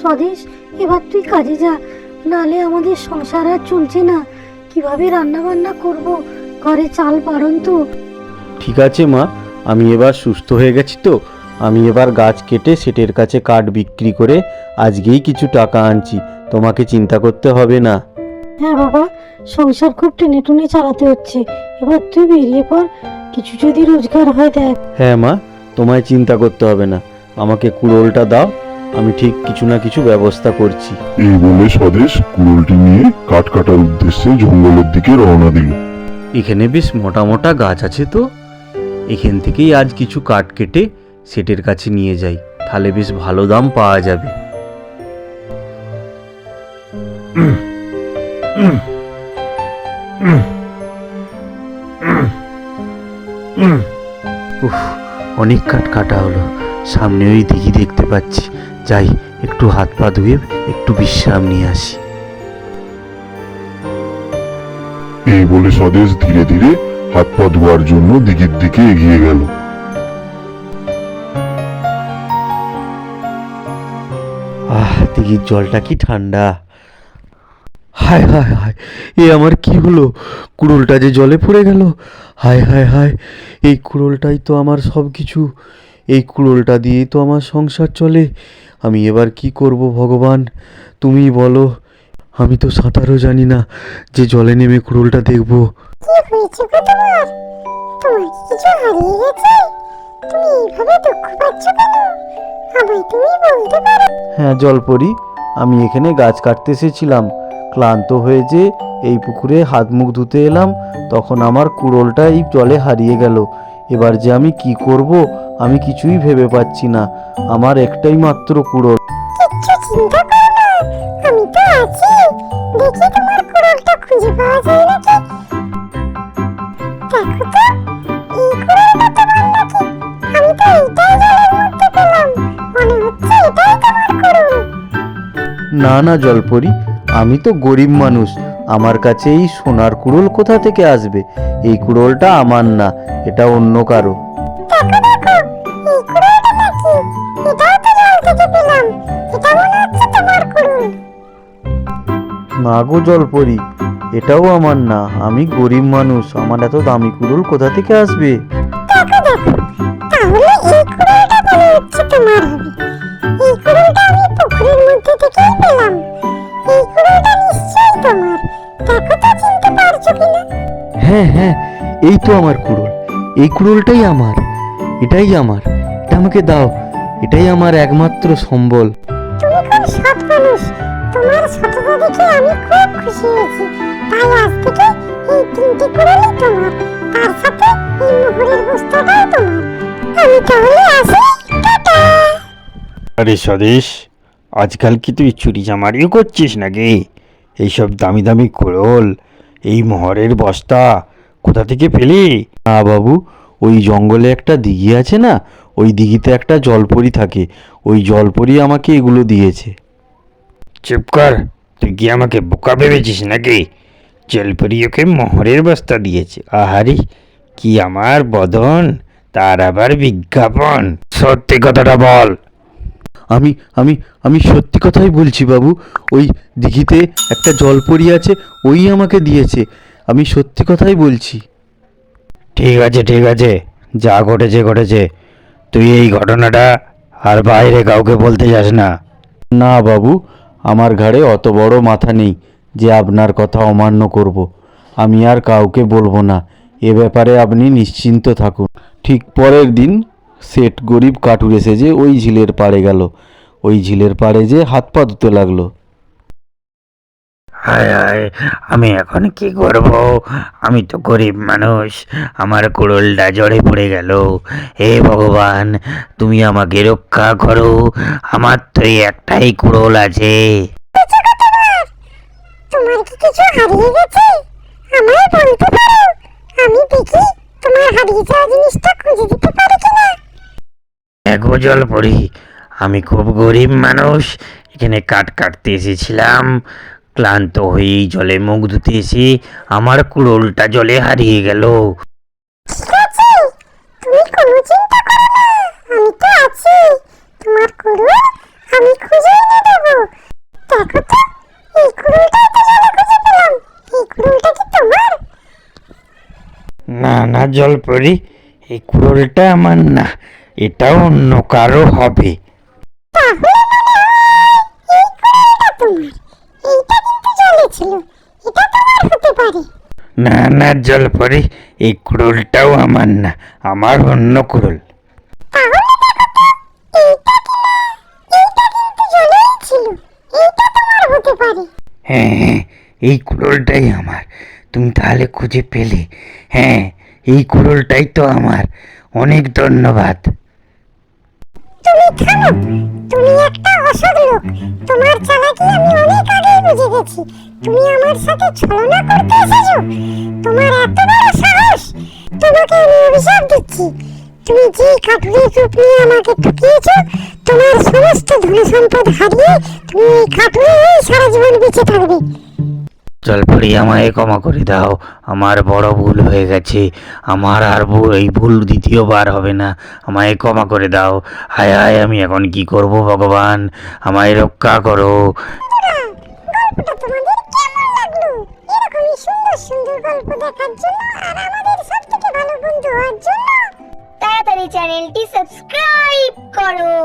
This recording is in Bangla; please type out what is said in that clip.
স্বদেশ এবার তুই কাজে যা। নালে আমাদের সংসার আর চলছে না। কীভাবে রান্না বান্না করব? ঘরে চাল বাড়ন তো। ঠিক আছে মা আমি এবার সুস্থ হয়ে গেছি তো। আমি এবার গাছ কেটে সেটের কাছে কাঠ বিক্রি করে আজকেই কিছু টাকা আনছি। তোমাকে চিন্তা করতে হবে না। হ্যাঁ বাবা সংসার খুব টেনে টুনে চালাতে হচ্ছে। এবার তুই বেরিয়ে পর কিছু যদি রোজগার হয় দেখ। হ্যাঁ মা তোমায় চিন্তা করতে হবে না। আমাকে কুড়োলটা দাও। আমি ঠিক কিছু না কিছু ব্যবস্থা করছি। এই বলে স্বদেশ কুড়োলটি নিয়ে কাঠ কাটার উদ্দেশ্যে জঙ্গলের দিকে রওনা দিল। এখানে বেশ মোটা মোটা গাছ আছে তো। এখান থেকেই আজ কিছু কাঠ কেটে সেটের কাছে নিয়ে যাই তাহলে বেশ ভালো দাম পাওয়া যাবে। উফ অনেক কাঠ কাটা হলো। সামনে ওই দিঘি দেখতে পাচ্ছি। যাই একটু হাত পা ধুয়ে একটু বিশ্রাম নিয়ে আসি। এই বলে স্বদেশ ধীরে ধীরে হাত পা ধোয়ার জন্য দিঘির দিকে এগিয়ে গেল। আহ দিঘির জলটা কি ঠান্ডা। হায় হায় হায় এ আমার কি হলো? কুড়োলটা যে জলে পড়ে গেল। হায় হায় হায় এই কুড়োলটাই তো আমার সব কিছু এই কুড়োলটা দিয়েই তো আমার সংসার চলে। আমি এবার কি করব ভগবান? তুমি বলো। আমি তো সাঁতারও জানি না যে জলে নেমে কুড়োলটা দেখব। কি হয়েছে গো তোমার? তোমার কিছু হারিয়ে গেছে? তুমি এইভাবে দুঃখ পাচ্ছ কেন? আমায় তুমি বলতে পারো। হ্যাঁ জলপরি আমি এখানে গাছ কাটতে এসেছিলাম। ক্লান্ত হয়ে যে এই পুকুরে হাত মুখ ধুতে এলাম তখন আমার কুড়োলটা এই জলে হারিয়ে গেল। এবার যে আমি কি করব আমি কিছুই ভেবে পাচ্ছি না। আমার একটাই মাত্র কুড়োল। চিন্তা আমি তো আছি। দেখি তোমার কুড়োলটা খুঁজে পাওয়া যায় নাকি? দেখো তো এই কুড়োলটা তোমার নাকি। আমি তো এইটাই জলের মধ্যে পেলাম। মনে হচ্ছে এটাই তোমার কুড়োল। না না জলপরি আমি তো গরিব মানুষ। আমার কাছে এই সোনার কুড়োল কোথা থেকে আসবে? এই কুড়োলটা আমার না এটা অন্য কারও। দেখো দেখো এই কুড়োলটা নাকি? এটাও তো জল থেকে পেলাম। এটা মনে হচ্ছে তোমার কুড়োল। না গো জলপরি এটাও আমার না। আমি গরিব মানুষ আমার এত দামি কুড়োল কোথা থেকে আসবে? দেখো দেখো তাহলে এই কুড়োলটা মনে হচ্ছে তোমার। হ্যাঁ হ্যাঁ এই তো আমার কুড়োল। এই কুড়োলটাই আমার এটাই আমার। এটা আমাকে দাও এটাই আমার একমাত্র সম্বল। তুমি খুব সৎ মানুষ। তোমার সততা দেখে আমি খুব খুশি হয়েছি। তাই আজ থেকে এই তিনটে কুড়োলই তোমার। তার সাথে এই মোহরের বস্তাটাও তোমার। আমি তাহলে আসি। টাটা। আরে স্বদেশ আজকাল কি তুই চুরি চামারিও করছিস নাকি? এইসব দামি দামি কোরল এই মহরের বস্তা, কোথা থেকে পেলি? না বাবু, ওই জঙ্গলে একটা দিঘি আছে না, ওই দিঘিতে একটা জলপরি থাকে, ওই জলপরি আমাকে এগুলো দিয়েছে। চুপ কর, তুই কি আমাকে বোকা ভেবেছিস নাকি? জলপরি ওকে মোহরের বস্তা দিয়েছে, আহারি, কি আমার বদন, তার আবার বিজ্ঞাপন। সত্যি কথাটা বল আমি আমি আমি সত্যি কথাই বলছি বাবু ওই দিঘিতে একটা জলপরি আছে ওই আমাকে দিয়েছে আমি সত্যি কথাই বলছি। ঠিক আছে ঠিক আছে যা ঘটেছে ঘটেছে তুই এই ঘটনাটা আর বাইরে কাউকে বলতে যাস না। না বাবু আমার ঘাড়ে অত বড় মাথা নেই যে আপনার কথা অমান্য করব আমি আর কাউকে বলব না এ ব্যাপারে আপনি নিশ্চিন্ত থাকুন। ঠিক পরের দিন সেট গরিব কাঠুরে সেজে ওই ঝিলের পাড়ে গেল। ওই ঝিলের পাড়ে যে হাত পা ধুতে লাগল। হায় হায় আমি এখন কি করব? আমি তো গরিব মানুষ আমার কুড়োলটা জড়ে পড়ে গেল। হে ভগবান তুমি আমাকে রক্ষা করো। আমার তো এই একটাই কুড়োল আছে। তোমার কি কিছু হারিয়ে গেছে? জল পড়ি আমি খুব গরিব মানুষ। এখানে কাট কাটতে এসেছিলাম। ক্লান্ত হয়ে জলে মুখ ধুতে এসে আমার কুড়োলটা জলে হারিয়ে গেল। না। না জল পড়ি এই কুড়োলটা আমার না। এটা অন্য কারও হবে। না না জলপরি এই কুড়োলটাও আমার না আমার অন্য কুড়োল। হ্যাঁ হ্যাঁ এই কুড়োলটাই আমার। তুমি তাহলে খুঁজে পেলে। হ্যাঁ এই কুড়োলটাই তো আমার। অনেক ধন্যবাদ। তুমি থামো। তুমি একটা অসৎ লোক। তোমার চালাকি আমি অনেক আগেই বুঝে গেছি। তুমি আমার সাথে ছলনা করতে এসেছ। তোমার এত বড় সাহস। তোমাকে আমি অভিশাপ দিচ্ছি। তুমি যে কাঠুরের রূপ নিয়ে আমাকে ঠকিয়েছো, তোমার সমস্ত ধন সম্পদ হারিয়ে তুমি এই কাঠুরেই সারা জীবন বেঁচে থাকবে। জলপরি আমায় ক্ষমা করে দাও। আমার বড় ভুল হয়ে গেছে। আমার আর এই ভুল দ্বিতীয়বার হবে না। আমায় ক্ষমা করে দাও। হায় হায়, আমি এখন কি করব ভগবান? আমায় রক্ষা করো। তাড়াতাড়ি চ্যানেলটি সাবস্ক্রাইব করো।